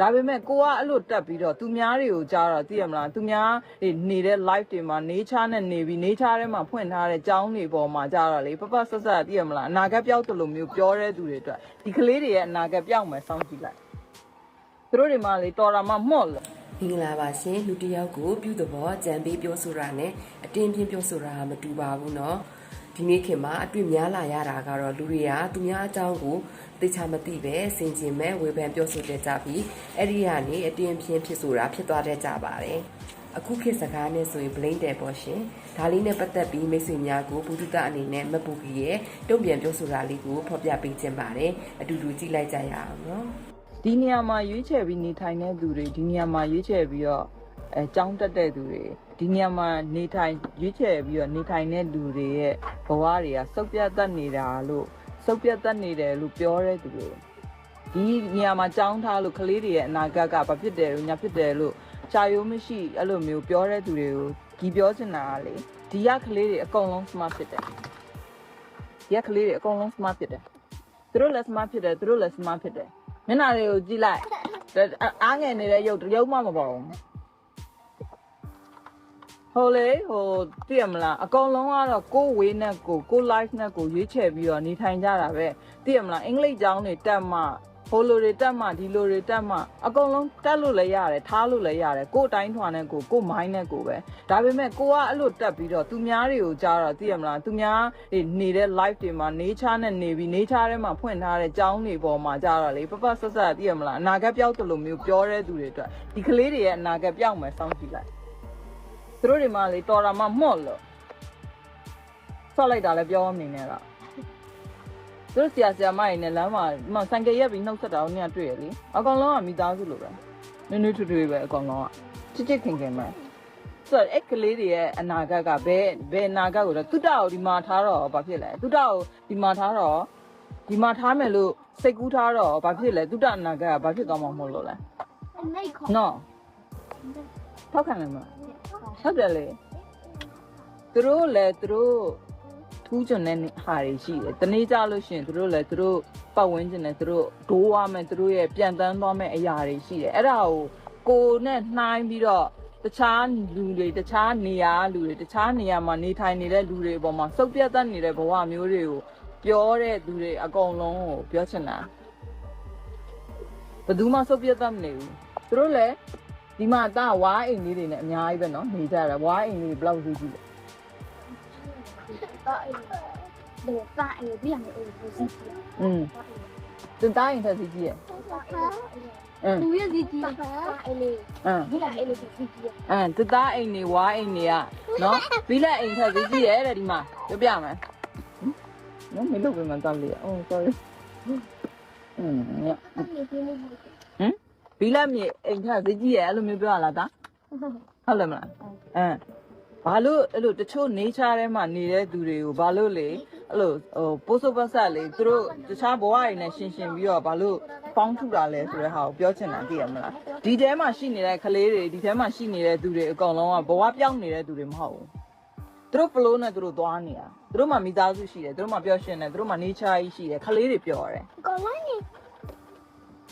ဒါပေမဲ့ကိုကအဲ့လိုတက်ပြီးတော့သူများတွေကိုကြားတော့သိရမလားသူများတွေနေတဲ့ live တွေမှာ nature နဲ့နေပြီး nature ထဲမှာဖွင့်ထားတဲ့ကြောင်းတွေပေါ်မှာကြားတော့လေပပဆက်ဆက်သိရမလားအနာဂတ်ပြောက်တယ်လို့မျိုးပြောတဲ့သူတွေအတွက်ဒီကလေးတွေရဲ့အနာဂတ်ပြောက်မယ်စောင့်ကြည့်လိုက်သူတို့တွေမှလေတော်တာမှမော့လို့ မင်္ဂလာပါရှင်လူတစ်ယောက်ကိုပြုသဘောကြံပေးပြောဆိုတာနဲ့အတင်းပြင်းပြောဆိုတာမတူပါဘူးเนาะ ဒီနေ့ခင်မှာအတွေ့များလာရတာကတော့လူတွေကသူများအကြောင်းကိုသိချာမသိပဲစင်ကျင်မဲ့ဝေဖန်ပြောဆိုတတ်ကြပြီးအဲ့ဒီကနေအတင်းပြင်းဖြစ်ဆိုတာဖြစ်သွားတတ်ကြပါတယ်အခုခေတ်စကားနဲ့ဆိုရင် blame တယ်ပေါ့ရှင်ဒါလေးနဲ့ပတ်သက်ပြီးမိတ်ဆွေများကိုဘုဒ္ဓတအနေနဲ့မပူကြီးရဲ့တုံ့ပြန်ပြောဆိုတာလေးကိုဖော်ပြပေးခြင်းပါတယ်အတူတူကြည့်လိုက်ကြရအောင်နော်ဒီနေရာမှာရွေးချယ်ပြီးနေထိုင်တဲ့သူတွေဒီနေရာမှာရွေးချယ်ပြီးတော့ အဲကြောင်းတက်တဲ့သူတွေဒီနေရာမှာနေထိုင်ရွေးချယ်ပြီးတော့နေထိုင်တဲ့လူတွေရဲ့ဘဝတွေကစုပ်ပြတ်တတ်နေတာလို့စုပ်ပြတ်တတ်နေတယ်လို့ပြောတဲ့သူတွေဒီနေရာမှာကြောင်းထားလို့ကလေးတွေရဲ့အနာဂတ်ကဘာဖြစ်တယ်လို့ညာဖြစ်တယ်လို့ရှားရိုးမရှိအဲ့လိုမျိုးပြောတဲ့သူတွေကိုဒီပြောချင်တာကလေဒီရကလေးတွေအကုန်လုံး smart ဖြစ်တယ်ဒီရကလေးတွေအကုန်လုံး smart ဖြစ်တယ်သူတို့လည်း smart ဖြစ်တယ်သူတို့လည်း smart ဖြစ်တယ်မျက်နှာတွေကိုကြည့်လိုက်ဒါအားငယ်နေတဲ့ရုပ်တစ်ရုပ်မှမပေါ်ဘူး ဟိုလေဟိုသိရမလားအကုန်လုံးကတော့ကိုယ်ဝေးနဲ့ကိုယ်ကိုယ် life နဲ့ကိုယ်ရွေးချယ်ပြီးတော့နေထိုင်ကြတာပဲသိရမလားအင်္ဂလိပ်ကျောင်းတွေတက်မှဟိုလိုတွေတက်မှဒီလိုတွေတက်မှအကုန်လုံးတက်လို့လည်းရတယ်ထားလို့လည်းရတယ်ကိုယ်အတိုင်းထွာနဲ့ကိုယ်ကိုယ် mind နဲ့ကိုယ်ပဲဒါပေမဲ့ကိုကအဲ့လိုတက်ပြီးတော့သူများတွေကိုကြားတော့သိရမလားသူများတွေနေတဲ့ life တွေမှာ nature နဲ့နေပြီး nature ထဲမှာဖွင့်ထားတဲ့ကျောင်းတွေပေါ်မှာကြားတော့လေပပဆက်ဆက်သိရမလားအနာဂတ်ပြောက်တယ်လို့မျိုးပြောတဲ့သူတွေအတွက်ဒီကလေးတွေရဲ့အနာဂတ်ပြောက်မယ်စောင့်ကြည့်လိုက်သူ တို့တွေမှလေတော်တာမှမော့လို့ဆော့လိုက်တာလည်းပြောမနေနဲ့တော့သူတို့ဆရာဆရာမရင်းနဲ့လမ်းမှာမဆိုင်ကယ်ရက်ပြီးနှုတ်ဆက်တာကိုညတွေ့ရလေအကောင်လုံးကမိသားစုလိုပဲနွေ့နွေ့ထွေထွေပဲအကောင်လုံးကချစ်ချစ်ခင်ခင်ပဲဆိုတော့အဲ့ကလေးတွေရဲ့အနာဂတ်ကဘယ်ဘယ်အနာဂတ်ကိုလဲသူတကိုဒီမှာထားတော့ဘာဖြစ်လဲသူတကိုဒီမှာထားတော့ဒီမှာထားမယ်လို့စိတ်ကူးထားတော့ဘာဖြစ်လဲသူတအနာဂတ်ကဘာဖြစ်သွားမှာမဟုတ်လို့လဲအနိုင်ခေါ်နော်ထောက်ခံမယ်မလား ဟုတ်တယ်လေသူတို့လည်းသူတို့ထူးချွန်တဲ့ဟာတွေရှိတယ်တနေ့ကြလို့ရှိရင်သူတို့လည်းသူတို့ပတ်ဝန်းကျင်နဲ့သူတို့ဒိုးရမယ်သူတို့ရဲ့ပြန်တန်းသွားမယ်အရာတွေရှိတယ်အဲ့ဒါကိုကိုနဲ့နှိုင်းပြီးတော့တခြားလူတွေတခြားနေရာလူတွေတခြားနေရာမှာနေထိုင်နေတဲ့လူတွေအပေါ်မှာစုပ်ပြတ်တတ်နေတဲ့ဘဝမျိုးတွေကိုပြောတဲ့သူတွေအကုန်လုံးကိုပြောချင်တာဘယ်သူမှစုပ်ပြတ်တတ်မနေဘူးသူတို့လည်း ဒီမှာတဝါအိမ်လေးတွေနဲ့အများကြီးပဲနော်နေကြတာဝါအိမ်လေးဘယ်လောက်ကြီးကြီးလဲတော့အိမ်လေတာအိမ်ပြန်အိမ်ကိုစီးတယ်อืมတင်တိုင်းထက်စီးကြီးရဲ့အင်းသူရဲ့စီးကြီးတာအိမ်လေးအင်းဘီလာအိမ်လေးစီးကြီးရဲ့အင်းတင်တိုင်းအိမ်နေဝါအိမ်နေကနော်ဘီလာအိမ်ထက်စီးကြီးရဲ့တဲ့ဒီမှာပြောပြမယ်နော်မင်းတို့ပြန်မှတောက်လေအောင် sorry อืมเนี่ย ဘီလက်မြေအိမ်ထဈေးကြီးရဲ့အဲ့လိုမျိုးပြောရလားတာဟုတ်တယ်မလားအဲဘာလို့အဲ့လိုတချို့ nature ထဲမှာနေတဲ့သူတွေကိုဘာလို့လေအဲ့လိုဟိုပိုးစုပ်ပတ်ဆက်လေသူတို့တခြားဘဝတွေနဲ့ရှင်ရှင်ပြီးတော့ဘာလို့ပေါင်းထူတာလဲဆိုတဲ့ဟာကိုပြောချင်တာသိရမလားဒီထဲမှာရှိနေတဲ့ကလေးတွေဒီထဲမှာရှိနေတဲ့သူတွေအကုန်လုံးကဘဝပြောင်းနေတဲ့သူတွေမဟုတ်ဘူးသူတို့ပလို့နဲ့သူတို့သွားနေတာသူတို့မှမိသားစုရှိတယ်သူတို့မှပြောရှင်တယ်သူတို့မှ nature ကြီးရှိတယ်ကလေးတွေပြောရတယ်အကုန်လုံး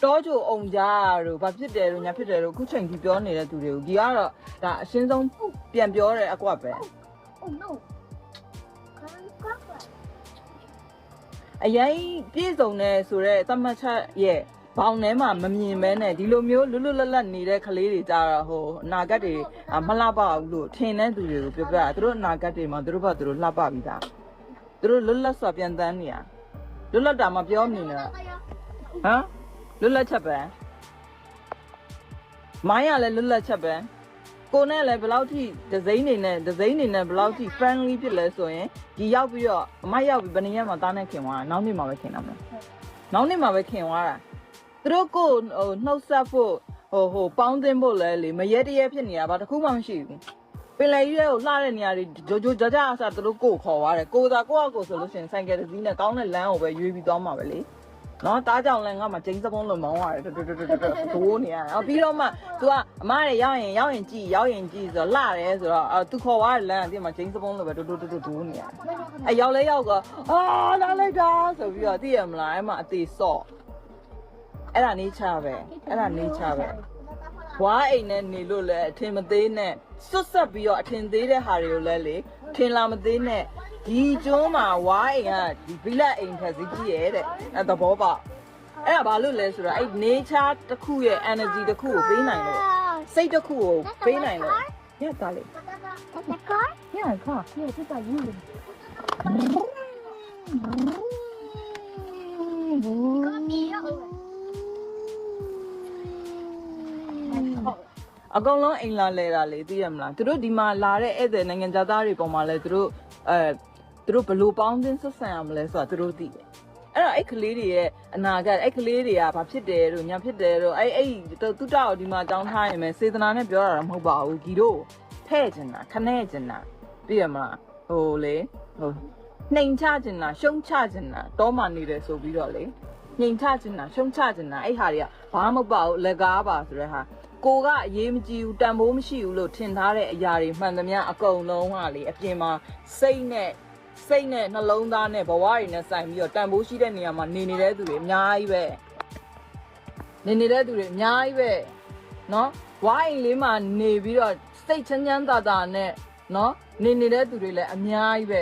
တောကြိုအောင်ကြတို့ဘာဖြစ်တယ်လို့ညာဖြစ်တယ်လို့အခုချိန်ကြီးပြောနေတဲ့သူတွေကိုဒီကတော့ဒါအရှင်းဆုံးပြန်ပြောတယ်အကွက်ပဲ Oh no. အရင်ပြည့်စုံနေဆိုတော့သတ်မှတ်ချက်ရဲ့ဘောင်ထဲမှာမမြင်မဲနဲ့ဒီလိုမျိုးလွတ်လွတ်လပ်လပ်နေတဲ့ကလေးတွေကြတော့ဟိုအနာဂတ်တွေမလှပဘူးလို့ထင်တဲ့သူတွေကိုပြောပြတာသူတို့အနာဂတ်တွေမှာသူတို့ဘာသူတို့လှပပြီးသားသူတို့လွတ်လပ်စွာပြန်တန်းနေရလွတ်လပ်တာမပြောမြင်နဲ့ဟမ် လွတ်လပ်ချက်ပဲမိုင်းရလည်းလွတ်လပ်ချက်ပဲကိုနဲ့လည်းဘယ်လောက်ထိဒီဇိမ်းနေနဲ့ဒီဇိမ်းနေနဲ့ဘယ်လောက်ထိ friendly ဖြစ်လဲဆိုရင်ဒီရောက်ပြီးတော့အမရောက်ပြီးဘယ်နှစ်ရက်မှတားနဲ့ခင်သွားတာနောက်နေ့မှပဲခင်တာမလားနောက်နေ့မှပဲခင်သွားတာသူတို့ကိုဟိုနှုတ်ဆက်ဖို့ဟိုဟိုပေါင်းသင်းဖို့လဲလေမရဲတရဲဖြစ်နေတာဘာတစ်ခုမှမရှိဘူးပင်လယ်ကြီးရဲ့ကိုလှတဲ့နေရာတွေဂျိုဂျိုကြကြအစားသူတို့ကိုခေါ်သွားတယ်ကိုသာကိုယ့်အကိုဆိုလို့ရှိရင်ဆိုင်ကယ်တစ်စီးနဲ့ကောင်းတဲ့လမ်းကိုပဲရွေးပြီးသွားမှာပဲလေ နော်တားကြောင်လည်းငါမှကျင်းစပုံးလုံးမောင်းရတယ်တူတူတူတူတူဒိုးနေရတယ်အော်ပြီးတော့မှ तू ကအမားတွေရောက်ရင်ရောက်ရင်ကြည်ရောက်ရင်ကြည်ဆိုတော့လှတယ်ဆိုတော့အော် तू ခေါ်သွားတဲ့လမ်းကဒီမှာကျင်းစပုံးလုံးပဲတူတူတူတူဒိုးနေရတယ်အဲရောက်လဲရောက်ကအာလာလိုက်တာဆိုပြီးတော့သိရမလားအဲ့မှာအသေးဆော့အဲ့ဒါနေချပဲအဲ့ဒါနေချပဲ ဝါအိမ်နဲ့နေလို့လည်းအထင်မသေးနဲ့စွတ်ဆက်ပြီးတော့အထင်သေးတဲ့ဟာတွေကိုလည်းလေထင်လာမသေးနဲ့ဒီကျွန်းမှာဝါအိမ်ကဒီဘိလက်အိမ်ထက်စီကြီးရဲ့တဲ့အဲ့သဘောပေါက်အဲ့ဒါဘာလို့လဲဆိုတော့အဲ့ nature တစ်ခုရဲ့ energy တစ်ခုကိုပေးနိုင်လို့စိတ်တစ်ခုကိုပေးနိုင်လို့ရတာလေ That's a car? ရခါ Yeah, this is you. Come here. အကောင်လုံးအိမ်လာလဲတာလေသိရမလားသူတို့ဒီမှာလာတဲ့ဧည့်သည်နိုင်ငံသားတွေပေါ်မှာလဲသူတို့အဲသူတို့ဘယ်လိုပေါင်းသင်းဆက်ဆံရမလဲဆိုတာသူတို့သိတယ်အဲ့တော့အဲ့ကလေးတွေရဲ့အနာဂတ်အဲ့ကလေးတွေကဘာဖြစ်တယ်တို့ညာဖြစ်တယ်တို့အဲ့အဲ့သူတောက်ဒီမှာတောင်းထားရင်ပဲစေတနာနဲ့ပြောရတာမဟုတ်ပါဘူးဒီတို့ဖဲ့ကျင်တာခနဲ့ကျင်တာသိရမလားဟိုလေဟိုနှိမ်ချကျင်တာရှုံးချကျင်တာတောမှနေတယ်ဆိုပြီးတော့လေနှိမ်ချကျင်တာရှုံးချကျင်တာအဲ့ဟာတွေကဘာမှမဟုတ်ပါဘူးလက်ကားပါဆိုတဲ့ဟာ ကိုကအရေးမကြီးဘူးတန်ဖိုးမရှိဘူးလို့ထင်ထားတဲ့အရာတွေမှန်သမျှအကုန်လုံးဟာလေအပြင်မှာစိတ်နဲ့စိတ်နဲ့နှလုံးသားနဲ့ဘဝတွေနဲ့ဆိုင်ပြီးတော့တန်ဖိုးရှိတဲ့နေရာမှာနေနေတဲ့သူတွေအများကြီးပဲနေနေတဲ့သူတွေအများကြီးပဲเนาะဝိုင်းလေးမှာနေပြီးတော့စိတ်ချမ်းချမ်းသာသာနဲ့เนาะနေနေတဲ့သူတွေလည်းအများကြီးပဲ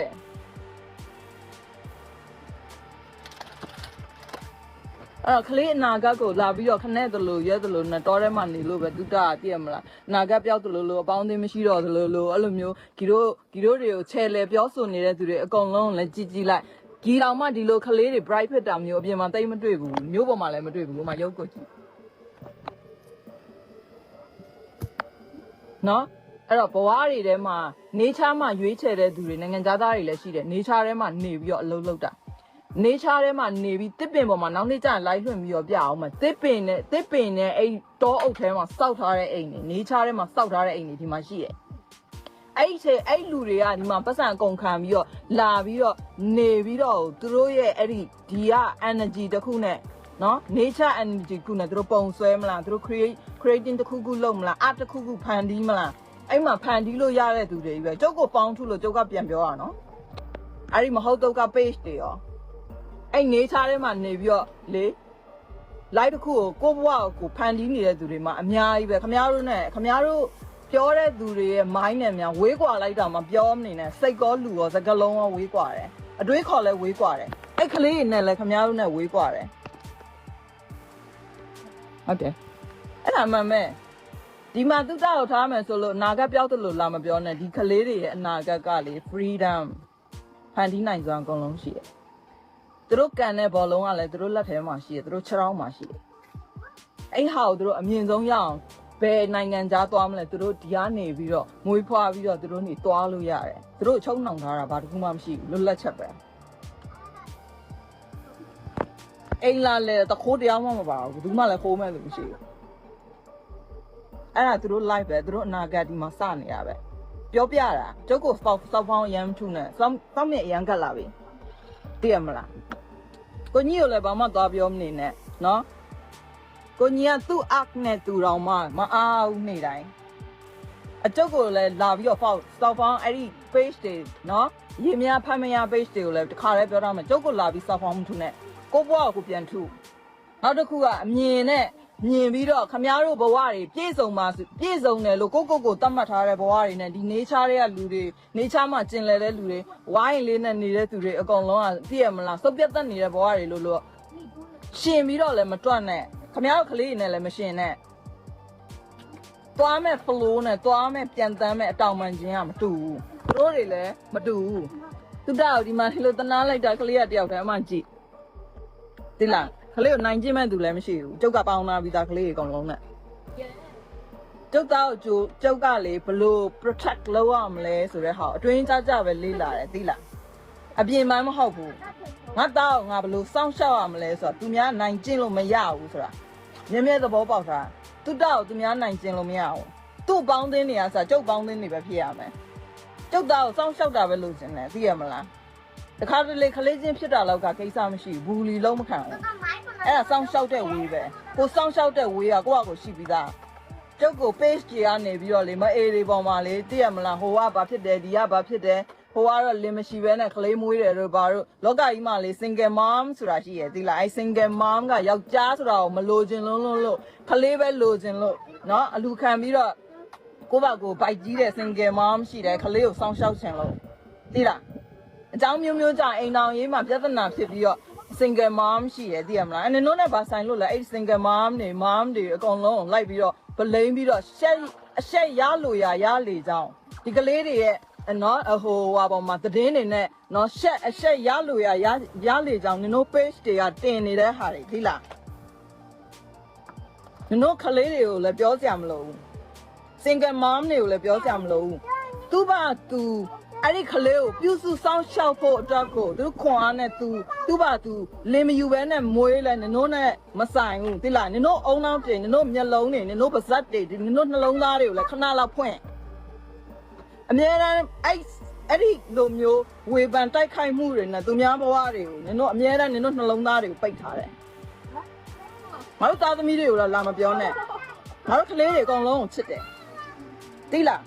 အဲ့တော့ကလေးအနာဂတ်ကိုလာပြီးတော့ခနဲ့တလို့ရဲတလို့နဲ့တောထဲမှာနေလို့ပဲတုတ္တကသိရမလားအနာဂတ်ပြောက်တလို့လို့အပေါင်းအသင်းမရှိတော့တလို့လို့အဲ့လိုမျိုးဂီတို့ဂီတို့တွေကိုချဲလေပြောဆိုနေတဲ့သူတွေအကုန်လုံးလည်းကြည်ကြည်လိုက်ဂီတော်မှဒီလိုကလေးတွေ bright ဖြစ်တာမျိုးအပြင်မှာတိတ်မတွေ့ဘူးမျိုးပေါ်မှာလည်းမတွေ့ဘူးဟိုမှာရုပ်ကိုကြည့်နော်အဲ့တော့ဘဝတွေထဲမှာနေချားမှာရွေးချယ်တဲ့သူတွေနိုင်ငံသားတွေလည်းရှိတယ်နေချားထဲမှာနေပြီးတော့အလုပ်လုပ်တာ နေချားထဲမှာနေပြီးတစ်ပင်ပေါ်မှာနောက်နေ့ကျရင်လိုက်လွှင့်ပြီးတော့ပြအောင်မတစ်ပင်နဲ့တစ်ပင်နဲ့အဲ့တောအုပ်ထဲမှာစောက်ထားတဲ့အိမ်တွေနေချားထဲမှာစောက်ထားတဲ့အိမ်တွေဒီမှာရှိတယ်အဲ့ဒီချိန်အဲ့လူတွေကဒီမှာပတ်စံအကုန်ခံပြီးတော့လာပြီးတော့နေပြီးတော့သူတို့ရဲ့အဲ့ဒီဒီက energy တစ်ခုနဲ့နော် nature energy တစ်ခုနဲ့သူတို့ပုံဆွဲမလားသူတို့ create creating တစ်ခုခုလုပ်မလား art တစ်ခုခုဖန်တီးမလားအဲ့မှာဖန်တီးလို့ရတဲ့သူတွေကြီးပဲကျုပ်ကိုပေါင်းထုလို့ကျုပ်ကပြန်ပြောရအောင်နော်အဲ့ဒီမဟုတ်တော့က page တွေရော အဲ့နေချားထဲမှာနေပြီးတော့လေလိုက်တစ်ခုကိုကိုဘွားကိုဖန်တီးနေတဲ့သူတွေမှာအများကြီးပဲခမရတို့နဲ့ခမရတို့ပြောတဲ့သူတွေရဲ့ mind နဲ့များဝေးကွာလိုက်တာမှပြောမနေနဲ့စိတ်ကောလူရောစကလုံးရောဝေးကွာတယ်အတွေးခေါ်လဲဝေးကွာတယ်အဲ့ကလေးနဲ့လည်းခမရတို့နဲ့ဝေးကွာတယ်ဟုတ်တယ်အဲ့ဒါမှမဲ့ဒီမှာသူတောက်ထားမယ်ဆိုလို့အနာဂတ်ပြောက်တယ်လို့လာမပြောနဲ့ဒီကလေးတွေရဲ့အနာဂတ်ကလေ freedom ဖန်တီးနိုင်စွာအကုန်လုံးရှိတယ် သူတို့ကန်တဲ့ဘောလုံးကလည်းသူတို့လက်ထဲမှာရှိတယ်သူတို့ခြေထောက်မှာရှိတယ်အဲ့ဟာကိုသူတို့အမြင့်ဆုံးရအောင်ဘယ်နိုင်ငံသားသွားမလဲသူတို့ဒီကနေပြီးတော့မွေးဖွားပြီးတော့သူတို့နေသွားလို့ရတယ်သူတို့ချုံနှောင်ထားတာဘာတစ်ခုမှမရှိဘူးလွတ်လပ်ချက်ပဲအိမ်လာလေတခိုးတရားမှမပါဘူးဘယ်သူမှလည်းခိုးမဲ့လို့မရှိဘူးအဲ့ဒါသူတို့ live ပဲသူတို့အနာဂတ်ဒီမှာစနေရပဲပြောပြတာကျုပ်ကိုစောက်စောက်ဖောင်းရမ်းထုနဲ့စောက်စောက်မြအရန်ကတ်လာပြီ သိရမလားကိုကြီးကိုလည်းဘာမှသွားပြောမနေနဲ့နော်ကိုကြီးကသူ့အက်နဲ့သူတော်မှမအားဘူးနေတိုင်းအကျုပ်ကိုလည်းလာပြီးတော့ဖောက်စောက်ဖောင်းအဲ့ဒီ page တွေနော်ရေမြဖမ်းမရ page တွေကိုလည်းတခါတည်းပြောထားမယ်ကျုပ်ကိုလာပြီးစောက်ဖောင်းမထုနဲ့ကိုဘွားကိုပြန်ထုနောက်တစ်ခုကအမြင်နဲ့ မြင်ပြီးတော့ခမားတို့ဘဝတွေပြည့်စုံပါစေပြည့်စုံတယ်လို့ကိုကိုကိုသတ်မှတ်ထားတဲ့ဘဝတွေနဲ့ဒီနေချားတွေကလူတွေနေချားမှာကျင်လည်တဲ့လူတွေဝိုင်းလေးနဲ့နေတဲ့သူတွေအကုန်လုံးကသိရမလားစုပ်ပြတ်သက်နေတဲ့ဘဝတွေလို့လို့ရှင်ပြီးတော့လည်းမတွတ်နဲ့ခမားတို့ကလေးတွေနဲ့လည်းမရှင်နဲ့သွားမဲ့ flow နဲ့သွားမဲ့ပြန်တမ်းမဲ့အတောင်ပန်ခြင်းကမတူဘူးသူတို့တွေလည်းမတူဘူးသူတောက်ဒီမှာဒီလိုတနာလိုက်တာကလေးကတယောက်တည်းအမှကြည့်ဒီလား ကလေးကိုနိုင်ကျင့်မဲ့သူလည်းမရှိဘူးကျုပ်ကပေါင်းလာပြီးသားကလေးတွေအကုန်လုံးနဲ့ကျုပ်တောက်ကျိုးကျုပ်ကလေဘလို့ protect လုပ်ရမလဲဆိုတဲ့ဟာအတွင်းကြကြပဲလေးလာတယ်သိလားအပြင်ပိုင်းမဟုတ်ဘူးငါတောက်ငါဘလို့စောင့်ရှောက်ရမလဲဆိုတော့သူများနိုင်ကျင့်လို့မရဘူးဆိုတာမြဲမြဲသဘောပေါက်တာသူတောက်သူများနိုင်ကျင့်လို့မရဘူးသူ့ပေါင်းသင်းနေရဆိုကျုပ်ပေါင်းသင်းနေပဲဖြစ်ရမယ်ကျုပ်တောက်စောင့်ရှောက်တာပဲလို့ရှင်တယ်သိရမလား တခါတလေခလေးချင်းဖြစ်တာလောက်ကကိစ္စမရှိဘူးဘူးလီလုံးမခံဘူး အဲ့ဒါစောင်းလျှောက်တဲ့ဝေးပဲကိုစောင်းလျှောက်တဲ့ဝေးကကိုယ့်အကိုရှိပြီးသားကျုပ်ကို page ကြီးကနေပြီးတော့လေမအေးတွေပေါ်မှာလေသိရမလားဟိုကဘာဖြစ်တယ်ဒီကဘာဖြစ်တယ် ဟိုကတော့လင်မရှိဘဲနဲ့ကလေးမွေးတယ်တို့ဘာတို့လောကကြီးမှာလေ single mom ဆိုတာရှိရသီလားအဲ single mom ကယောက်ျားဆိုတာကိုမလိုချင်လုံးလုံးလို့ကလေးပဲလိုချင်လို့เนาะအလူခံပြီးတော့ကိုယ့်ဘာကိုဘိုက်ကြီးတဲ့ single mom ရှိတယ်ကလေးကိုစောင့်ရှောက်ချင်လို့သီလား အကြောင်းမျိုးမျိုးကြောင့်အိမ်အောင်ရေးမှာပြဿနာဖြစ်ပြီးတော့ single mom ရှိတယ်သိရမလားအဲ့နင်တို့နဲ့ဗာဆိုင်လို့လဲအဲ့ single mom တွေ mom တွေအကုန်လုံးကိုလိုက်ပြီးတော့ဗလိမ့်ပြီးတော့ရှက်အရှက်ရလို့ရရလေကြောင်းဒီကလေးတွေရဲ့နော်အဟိုဟာပေါ်မှာသတင်းတွေနဲ့နော်ရှက်အရှက်ရလို့ရရရလေကြောင်းနင်တို့ page တွေကတင်နေတဲ့ဟာတွေသိလားနင်တို့ကလေးတွေကိုလည်းပြောကြမလို့ single mom တွေကိုလည်းပြောကြမလို့သူ့ဘာသူ အဲ့ဒီကလေးကိုပြုစုစောင့်ရှောက်ဖို့အတွက်ကိုသူခွန်အားနဲ့သူသူ့ဘာသူလင်မယူဘဲနဲ့မွေးလဲနင်တို့နဲ့မဆိုင်ဘူးသိလားနင်တို့အုံနောက်တွေနင်တို့မျက်လုံးတွေနင်တို့ပါးစပ်တွေနင်တို့နှလုံးသားတွေကိုလည်းခဏလောက်ဖွင့်အများအားအဲ့အဲ့ဒီလိုမျိုးဝေဖန်တိုက်ခိုက်မှုတွေနဲ့သူများဘဝတွေကိုနင်တို့အများအားနင်တို့နှလုံးသားတွေကိုပိတ်ထားတယ်ငါတို့သားသမီးတွေကိုလည်းလာမပြောနဲ့ငါတို့ကလေးတွေအကုန်လုံးကိုချစ်တယ်သိလား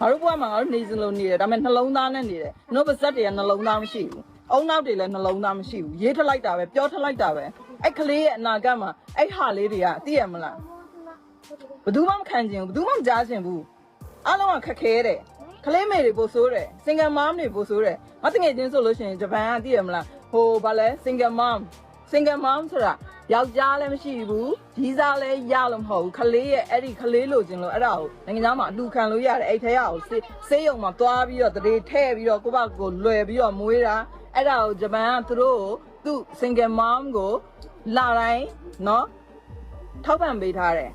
ငါတို့ဘဝမှာငါတို့နေစလုံးနေတယ်ဒါပေမဲ့နှလုံးသားနဲ့နေတယ်နှုတ်ပါဇက်တွေကနှလုံးသားမရှိဘူးအုံနောက်တွေလည်းနှလုံးသားမရှိဘူးရေးထလိုက်တာပဲပြောထလိုက်တာပဲအဲ့ကလေးရဲ့အနာဂတ်မှာအဲ့ဟာလေးတွေကသိရမလားဘယ်သူမှမခံချင်ဘူးဘယ်သူမှမကြားချင်ဘူးအားလုံးကခက်ခဲတယ်ကလေးမေတွေပို့ဆိုးတယ် single mom တွေပို့ဆိုးတယ်မတငယ်ချင်းဆိုလို့ရှိရင်ဂျပန်ကသိရမလားဟိုဗာလဲ single mom single mom ဆိုတာယောက်ျားလည်းမရှိဘူးကြီးစားလည်းရလို့မဟုတ်ဘူးခလေးရဲ့အဲ့ဒီခလေးလိုချင်လို့အဲ့ဒါကိုနိုင်ငံသားမှာအလူခံလို့ရတယ်အဲ့ထဲရအောင်စေးစေးရုံမှာသွားပြီးတော့တရေထဲ့ပြီးတော့ကိုယ့်ဘက်ကိုလွယ်ပြီးတော့မွေးတာအဲ့ဒါကိုဂျပန်ကသူတို့ကိုသူ့ single mom ကိုလာတိုင်းเนาะထောက်ပံ့ပေးထားတယ်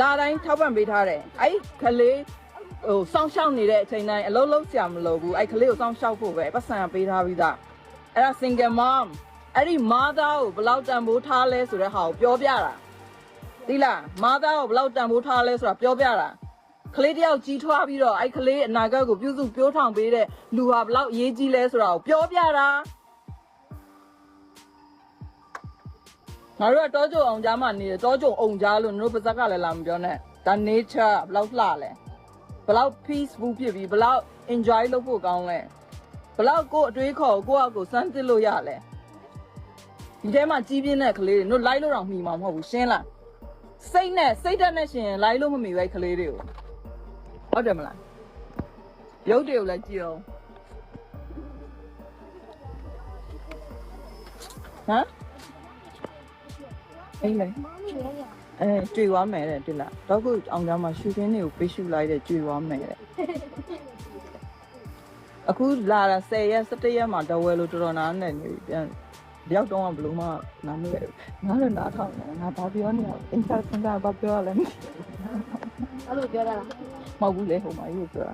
လာတိုင်းထောက်ပံ့ပေးထားတယ်အဲ့ခလေးဟိုစောင့်ရှောက်နေတဲ့အချိန်တိုင်းအလုံးလုံးဆရာမလို့ဘူးအဲ့ကလေးကိုစောင့်ရှောက်ဖို့ပဲပတ်စံပေးထားပြီးသားအဲ့ဒါ single mom အဲ့ဒီမာသားကိုဘယ်လောက်တန်ဖိုးထားလဲဆိုတဲ့ဟာကိုပြောပြတာသိလားမာသားကိုဘယ်လောက်တန်ဖိုးထားလဲဆိုတာပြောပြတာကလေးတယောက်ကြီးထွားပြီးတော့အဲ့ကလေးအနာဂတ်ကိုပြုစုပြောထောင်ပေးတဲ့လူဟာဘယ်လောက်အရေးကြီးလဲဆိုတာကိုပြောပြတာငါတို့ကတောကြုံအောင်ကြားမှနေတယ်တောကြုံအောင်ကြားလို့တို့ပါဇက်ကလည်းလာမပြောနဲ့ဒါ nature ဘယ်လောက်လှလဲဘယ်လောက် peaceful ဖြစ်ပြီးဘယ်လောက် enjoy လုပ်ဖို့ကောင်းလဲဘယ်လောက်ကိုယ်အတွေးခေါ်ကိုယ့်အကိုစမ်းသစ်လို့ရလဲ ဒီထဲမှာကြီးပြင်းတဲ့ကလေးတွေတို့လိုက်လို့တော့မှီမှာမဟုတ်ဘူးရှင်းလားစိတ်နဲ့စိတ်ဓာတ်နဲ့ရှင်ရင်လိုက်လို့မမှီပဲကလေးတွေကိုဟုတ်တယ်မလားရုပ်တွေကိုလည်းကြည့်အောင်ဟမ်အိမ်လေအဲတွေ့သွားမယ်တဲ့တိလားတော့ခုအောင်ကြမှာရှူခင်းတွေကိုပေးရှူလိုက်တဲ့တွေ့သွားမယ်တဲ့အခုလာတာ10ရက်17ရက်မှာတဝဲလို့တော်တော်နားနေနေပြီပြန် တယောက်တော့ဘလို့မှနားမလဲငါလည်းနားထောင်တယ်ငါဘာပြောနေလဲအင်တာစင်တာဘာပြောရလဲမသိအဲ့လိုပြောတာလားမဟုတ်ဘူးလေဟိုမှာယူပြောတာ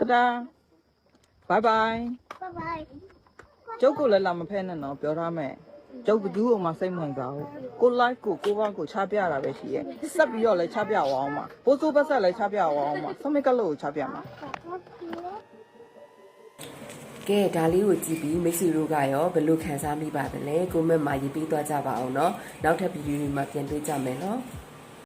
တဒါဘိုင်ဘိုင်ဘိုင်ဘိုင်ကျုပ်ကိုလည်းလာမဖဲနဲ့တော့ပြောထားမယ် ကျုပ်ဘသူ့အောင်မစိတ်မဝင်ပါဘူးကို live ကိုကိုဘကိုချပြတာပဲရှိရဲ့ဆက်ပြီးတော့လည်းချပြအောင်အောင်ပါပိုးစိုးပတ်ဆက်လည်းချပြအောင်အောင်ပါဆမစ်ကလို့ကိုချပြမှာ ကဲဒါလေးကိုကြည့်ပြီးမိတ်ဆွေတို့ကရောဘယ်လိုခံစားမိပါသလဲကိုမန့်မှာရေးပေးသွားကြပါအောင်เนาะနောက်ထပ်ဗီဒီယိုတွေမှာပြန်တွေ့ကြမယ်เนาะ